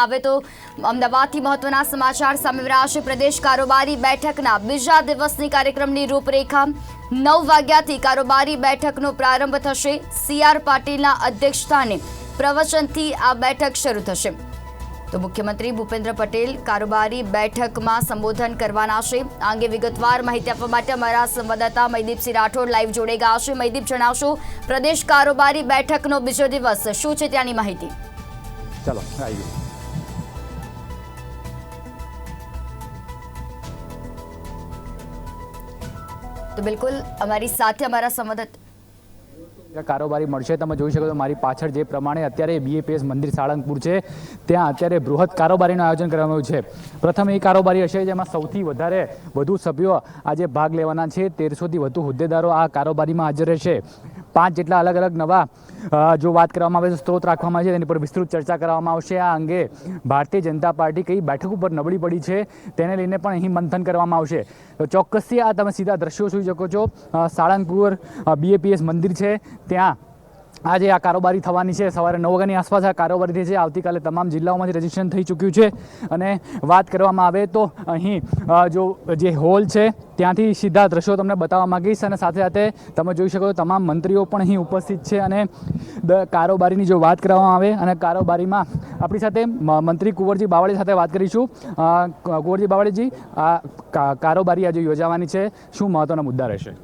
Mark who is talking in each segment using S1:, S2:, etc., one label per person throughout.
S1: આવે તો અમદાવાદથી મહત્વના સમાચાર સામે રહ્યા પ્રદેશ કારોબારી બેઠકના બીજા દિવસની કાર્યક્રમની રૂપરેખા નવ વાગ્યાથી કારોબારી બેઠકનો પ્રારંભ થશે. સીઆર પાટીલના અધ્યક્ષસ્થાને પ્રવચનથી આ બેઠક શરૂ થશે. તો મુખ્યમંત્રી ભૂપેન્દ્ર પટેલ કારોબારી બેઠકમાં સંબોધન કરવાના છે. આ અંગે વિગતવાર માહિતી આપવા માટે અમારા સંવાદદાતા મયદીપસિંહ રાઠોડ લાઈવ જોડે ગયા છે. મયદીપ, જણાવશો, પ્રદેશ કારોબારી બેઠકનો બીજો દિવસ શું છે ત્યાંની માહિતી?
S2: ચાલો આવી
S1: તો બિલકુલ અમારી સાથે અમારા સંવાદદાતા
S2: કારોબારી મળશે, તમે જોઈ શકો છો મારી પાછળ જે પ્રમાણે અત્યારે બીએપીએસ મંદિર સાળંગપુર છે, ત્યાં અત્યારે બૃહદ કારોબારીનું આયોજન કરવામાં આવ્યું છે. પ્રથમ એ કારોબારી હશે જેમાં સૌથી વધારે વધુ સભ્યો આજે ભાગ લેવાના છે, તેરસોથી વધુ હોદ્દેદારો આ કારોબારીમાં હાજર રહેશે. પાંચ જેટલા અલગ અલગ નવા જો વાત કરવામાં આવે તો સ્ત્રોત રાખવામાં આવે છે, તેની પર વિસ્તૃત ચર્ચા કરવામાં આવશે. આ અંગે ભારતીય જનતા પાર્ટી કઈ બેઠક ઉપર નબળી પડી છે, તેને લઈને પણ અહીં મંથન કરવામાં આવશે. તો ચોક્કસથી આ તમે સીધા દ્રશ્યો જોઈ શકો છો. સાળંગપુર બીએપીએસ મંદિર છે. ત્યાં આજે આ કારોબારી થવાની છે. સવારે નવ વાગ્યાની આસપાસ આ કારોબારી થઈ છે, આવતીકાલે તમામ જિલ્લાઓમાંથી રજીસ્ટ્રેશન થઈ ચૂક્યું છે. અને વાત કરવામાં આવે તો અહીં જો જે હોલ છે, ત્યાંથી સીધા દ્રશ્યો તમને બતાવવા માગીશ અને સાથે સાથે તમે જોઈ શકો તમામ મંત્રીઓ પણ અહીં ઉપસ્થિત છે અને કારોબારીની જો વાત કરવામાં આવે અને કારોબારીમાં આપણી સાથે મંત્રી કુંવરજી બાવળી સાથે વાત કરીશું. કુંવરજી બાવળીજી આ કારોબારી આજે યોજાવાની છે. શું મહત્ત્વના મુદ્દા રહેશે?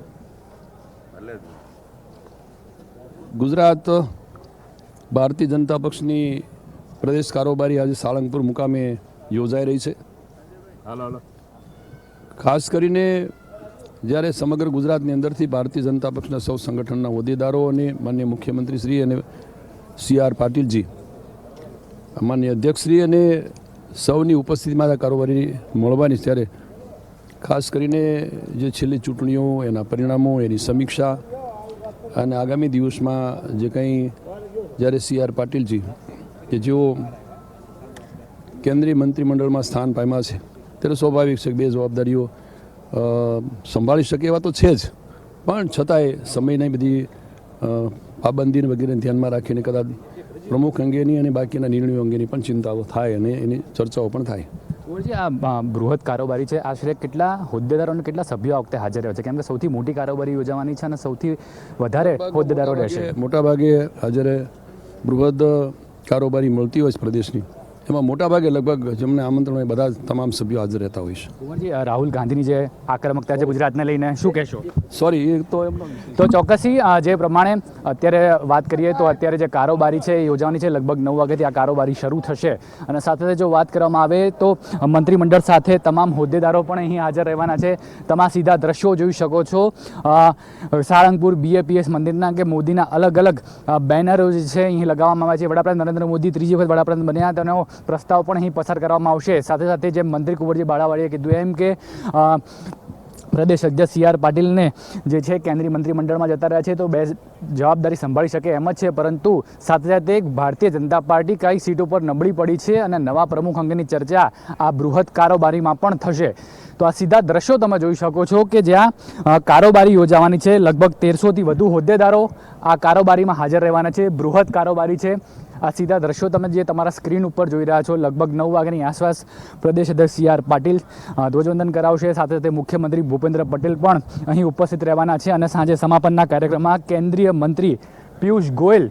S3: ગુજરાત ભારતીય જનતા પક્ષની પ્રદેશ કારોબારી આજે સાળંગપુર મુકામે યોજાઈ રહી છે. ખાસ કરીને જ્યારે સમગ્ર ગુજરાતની અંદરથી ભારતીય જનતા પક્ષના સૌ સંગઠનના હોદ્દેદારો અને માન્ય મુખ્યમંત્રી શ્રી અને સી આર પાટીલજી માન્ય અધ્યક્ષશ્રી અને સૌની ઉપસ્થિતિમાં આ કારોબારી મળવાની ત્યારે ખાસ કરીને જે છેલ્લી ચૂંટણીઓ એના પરિણામો એની સમીક્ષા અને આગામી દિવસમાં જે કંઈ જ્યારે સી આર પાટીલજી, કે જેઓ કેન્દ્રીય મંત્રીમંડળમાં સ્થાન પામ્યા છે, ત્યારે સ્વાભાવિક છે કે બે જવાબદારીઓ સંભાળી શકે એવા તો છે જ. પણ છતાંય સમયની બધી પાબંદીને વગેરે ધ્યાનમાં રાખીને કદાચ પ્રમુખ અંગેની અને બાકીના નિર્ણયો અંગેની પણ ચિંતાઓ થાય અને એની ચર્ચાઓ પણ થાય.
S2: કુંવરજી આ બૃહદ કારોબારી છે. આશરે કેટલા હોદ્દેદારો અને કેટલા સભ્યો આ વખતે હાજર રહ્યા છે? કેમ કે સૌથી મોટી કારોબારી યોજાવાની છે અને સૌથી વધારે હોદ્દેદારો રહેશે.
S3: મોટાભાગે હાજરે બૃહદ કારોબારી મળતી હોય છે પ્રદેશની. એમાં મોટાભાગે લગભગ જેમને આમંત્રણ હોય બધા તમામ સભ્યો હાજર રહેતા હોય છે.
S2: કુંવરજી રાહુલ ગાંધીની જે આક્રમકતા છે ગુજરાતને લઈને શું કહેશો?
S3: સોરી એ તો એમનો
S2: તો ચોક્કસી જે પ્રમાણે અત્યારે વાત કરીએ તો અત્યારે જે કારોબારી છે એ યોજવાની છે લગભગ નવ વાગ્યાથી આ કારોબારી શરૂ થશે. અને સાથે સાથે જો વાત કરવામાં આવે તો મંત્રીમંડળ સાથે તમામ હોદ્દેદારો પણ અહીં હાજર રહેવાના છે. તમામ સીધા દ્રશ્યો જોઈ શકો છો. સાળંગપુર બીએપીએસ મંદિરના કે મોદીના અલગ અલગ બેનરો જે છે અહીં લગાવવામાં આવ્યા છે. વડાપ્રધાન નરેન્દ્ર મોદી ત્રીજી વખત વડાપ્રધાન બન્યા. તેનો પ્રસ્તાવ પણ અહીં પસાર કરવામાં આવશે. સાથે સાથે જે મંત્રી કુંવરજી બાળાવાળીએ કીધું એમ કે પ્રદેશ અધ્યક્ષ સી આર પાટીલને જે છે કેન્દ્રીય મંત્રીમંડળમાં જતા રહ્યા છે તો બે જવાબદારી સંભાળી શકે એમ જ છે. પરંતુ સાથે સાથે ભારતીય જનતા પાર્ટી કઈ સીટો પર નબળી પડી છે અને નવા પ્રમુખ અંગેની ચર્ચા આ બૃહદ કારોબારીમાં પણ થશે. તો આ સીધા દ્રશ્યો તમે જોઈ શકો છો કે જ્યાં કારોબારી યોજાવાની છે. લગભગ તેરસોથી વધુ હોદ્દેદારો આ કારોબારીમાં હાજર રહેવાના છે. બૃહદ કારોબારી છે. આ સીધા દ્રશ્યો તમે જે તમારા સ્ક્રીન ઉપર જોઈ રહ્યા છો, લગભગ નવ વાગ્યાની આસપાસ પ્રદેશ અધ્યક્ષ સી આર પાટીલ ધ્વજવંદન કરાવશે. સાથે સાથે મુખ્યમંત્રી ભૂપેન્દ્ર પટેલ પણ અહીં ઉપસ્થિત રહેવાના છે અને સાંજે સમાપનના કાર્યક્રમમાં કેન્દ્રીય મંત્રી પિયુષ ગોયલ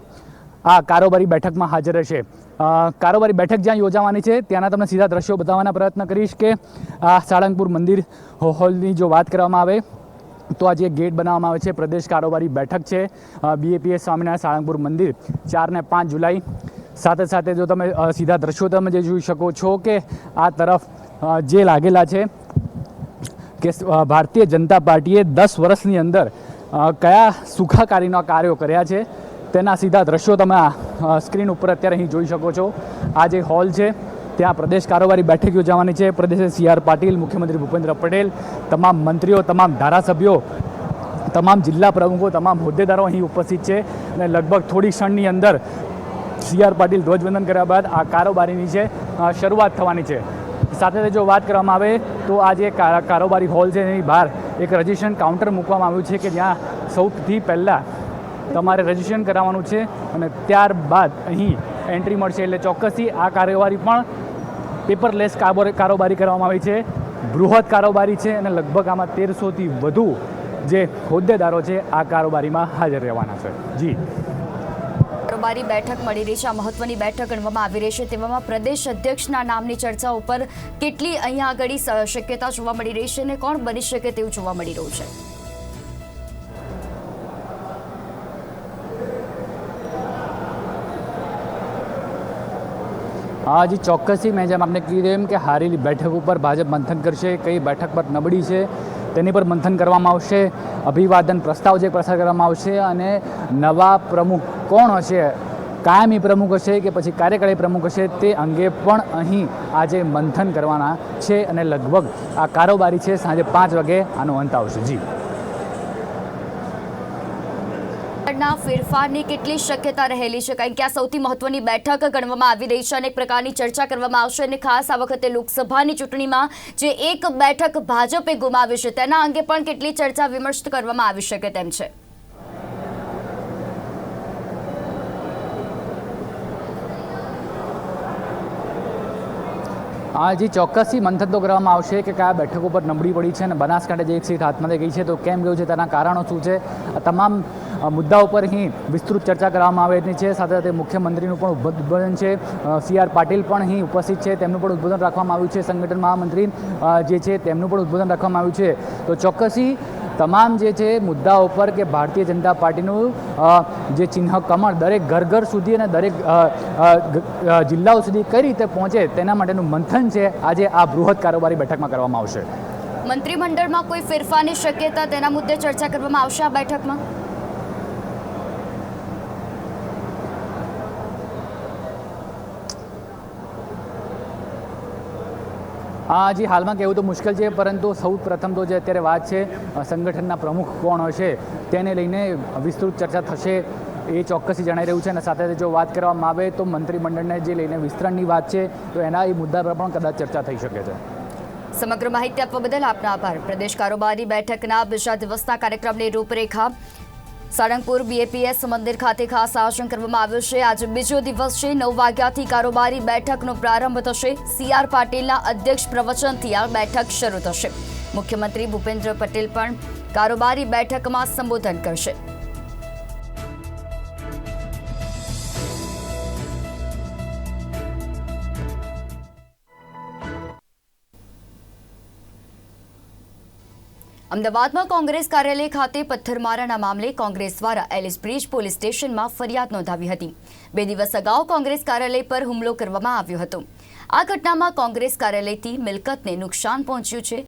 S2: આ કારોબારી બેઠકમાં હાજર રહેશે. કારોબારી બેઠક જ્યાં યોજાવાની છે, ત્યાંના તમને સીધા દ્રશ્યો બતાવવાના પ્રયત્ન કરીશ કે આ સાળંગપુર મંદિર હોલની જો વાત કરવામાં આવે તો આજે ગેટ બનાવવામાં આવે છે. પ્રદેશ કારોબારી બેઠક છે. બીએપીએસ સ્વામિનારાયણ સાળંગપુર મંદિર. ચાર ને પાંચ જુલાઈ. સાથે સાથે જો તમે સીધા દ્રશ્યો તમે જે જોઈ શકો છો કે આ તરફ જે લાગેલા છે કે ભારતીય જનતા પાર્ટીએ દસ વર્ષની અંદર કયા સુખાકારીના કાર્યો કર્યા છે તેના સીધા દ્રશ્યો તમે સ્ક્રીન ઉપર અત્યારે અહીં જોઈ શકો છો. આ જે હોલ છે ત્યાં પ્રદેશ કારોબારી બેઠક યોજાવાની છે. પ્રદેશ સી આર પાટીલ, મુખ્યમંત્રી ભૂપેન્દ્ર પટેલ, તમામ મંત્રીઓ, તમામ ધારાસભ્યો, તમામ જિલ્લા પ્રમુખો, તમામ હોદ્દેદારો અહીં ઉપસ્થિત છે. અને લગભગ થોડી ક્ષણની અંદર સી આર પાટીલ ધ્વજવંદન કર્યા બાદ આ કારોબારીની છે શરૂઆત થવાની છે. સાથે જો વાત કરવામાં આવે તો આ જે કારોબારી હોલ છે એની બહાર એક રજિસ્ટ્રેશન કાઉન્ટર મૂકવામાં આવ્યું છે કે જ્યાં સૌથી પહેલાં તમારે રજિસ્ટ્રેશન કરાવવાનું છે. અને ત્યારબાદ અહીં એન્ટ્રી મળશે એટલે ચોક્કસથી આ કારોબારી પણ પેપરલેસ કારોબારી કરવામાં આવી છે. બૃહદ કારોબારી છે અને લગભગ આમાં તેરસોથી વધુ જે હોદ્દેદારો છે, આ કારોબારીમાં હાજર રહેવાના છે. જી.
S1: કારોબારી બેઠક મળી રહી છે, આ મહત્વની બેઠક ગણવામાં આવી રહી છે. તેવામાં પ્રદેશ અધ્યક્ષના નામની ચર્ચા ઉપર કેટલી અહીંયા આગળ શક્યતા જોવા મળી રહી છે અને કોણ બની શકે તેવું જોવા મળી રહ્યું છે?
S2: હજી ચોક્કસથી મેં જેમ આપને કીધું એમ કે હારેલી બેઠક ઉપર ભાજપ મંથન કરશે, કઈ બેઠક પર નબળી છે, તેની પર મંથન કરવામાં આવશે, અભિવાદન પ્રસ્તાવ જે પસાર કરવામાં આવશે અને નવા પ્રમુખ કોણ હશે, કાયમી પ્રમુખ હશે કે પછી કાર્યકારી પ્રમુખ હશે તે અંગે પણ અહીં આજે મંથન કરવાના છે અને લગભગ આ કારોબારી છે, સાંજે પાંચ વાગે આનો અંત આવશે. જી.
S1: ના ફેરફારની કેટલી શક્યતા રહેલી છે? કારણ કે આ સૌથી મહત્વની બેઠક ગણવામાં આવી રહી છે અનેક પ્રકારની ચર્ચા કરવામાં આવશે અને ખાસ આ વખતે લોકસભાની ચૂંટણીમાં જે એક બેઠક ભાજપે ગુમાવી છે, તેના અંગે પણ કેટલી ચર્ચા વિમર્શ કરવામાં આવી શકે તેમ છે.
S2: હા જી ચોક્કસથી મંથન તો કરવામાં આવશે કે કયા બેઠકો પર નબળી પડી છે અને બનાસકાંઠા જે એક સીટ હાથમાં ગઈ છે, તો કેમ ગયું છે, તેના કારણો શું છે? તમામ મુદ્દા ઉપર પર અહીં વિસ્તૃત ચર્ચા કરવામાં આવેલી છે. સાથે સાથે મુખ્યમંત્રીનું પણ ઉદ્બોધન છે. સી આર પાટીલ પણ અહીં ઉપસ્થિત છે. તેમનું પણ ઉદ્બોધન રાખવામાં આવ્યું છે સંગઠન મહામંત્રી જે છે, તેમનું પણ ઉદ્બોધન રાખવામાં આવ્યું છે. તો ચોક્કસી તમામ જે છે મુદ્દાઓ પર કે ભારતીય જનતા પાર્ટીનું જે ચિહ્ન કમળ દરેક ઘર ઘર સુધી અને દરેક જિલ્લાઓ સુધી કઈ રીતે પહોંચે તેના માટેનું મંથન છે આજે આ બૃહદ કારોબારી બેઠકમાં કરવામાં આવશે.
S1: મંત્રીમંડળમાં કોઈ ફેરફારની શક્યતા તેના મુદ્દે ચર્ચા કરવામાં આવશે આ બેઠકમાં?
S2: હા હજી હાલમાં કહેવું તો મુશ્કેલ છે, પરંતુ સૌ પ્રથમ તો જે અત્યારે વાત છે સંગઠનના પ્રમુખ કોણ હશે તેને લઈને વિસ્તૃત ચર્ચા થશે એ ચોક્કસથી જણાઈ રહ્યું છે અને સાથે જો વાત કરવામાં આવે તો મંત્રીમંડળને જે લઈને વિસ્તરણની વાત છે, તો એના એ મુદ્દા પર પણ કદાચ ચર્ચા થઈ શકે છે.
S1: સમગ્ર માહિતી આપવા બદલ આપનો આભાર. પ્રદેશ કારોબારી બેઠકના બીજા દિવસના કાર્યક્રમની રૂપરેખા સાળંગપુર બીએપીએસ મંદિર ખાતે ખાસ આયોજન કરવામાં આવ્યું છે. આજે બીજો દિવસ છે. નવ વાગ્યાથી કારોબારી બેઠકનો પ્રારંભ થશે. સીઆર પાટીલના અધ્યક્ષ પ્રવચનથી આ બેઠક શરૂ થશે. મુખ્યમંત્રી ભૂપેન્દ્ર પટેલ પણ કારોબારી બેઠકમાં સંબોધન કરશે. અમદાવાદમાં કોંગ્રેસ કાર્યાલય ખાતે પથ્થરમારાના મામલે કોંગ્રેસ દ્વારા એલિસ બ્રિજ પોલીસ સ્ટેશનમાં ફરિયાદ નોંધાવી હતી. બે દિવસ અગાઉ કોંગ્રેસ કાર્યાલય પર હુમલો કરવામાં આવ્યો હતો. આ ઘટનામાં કોંગ્રેસ કાર્યાલયથી મિલકતને નુકસાન પહોંચ્યું છે.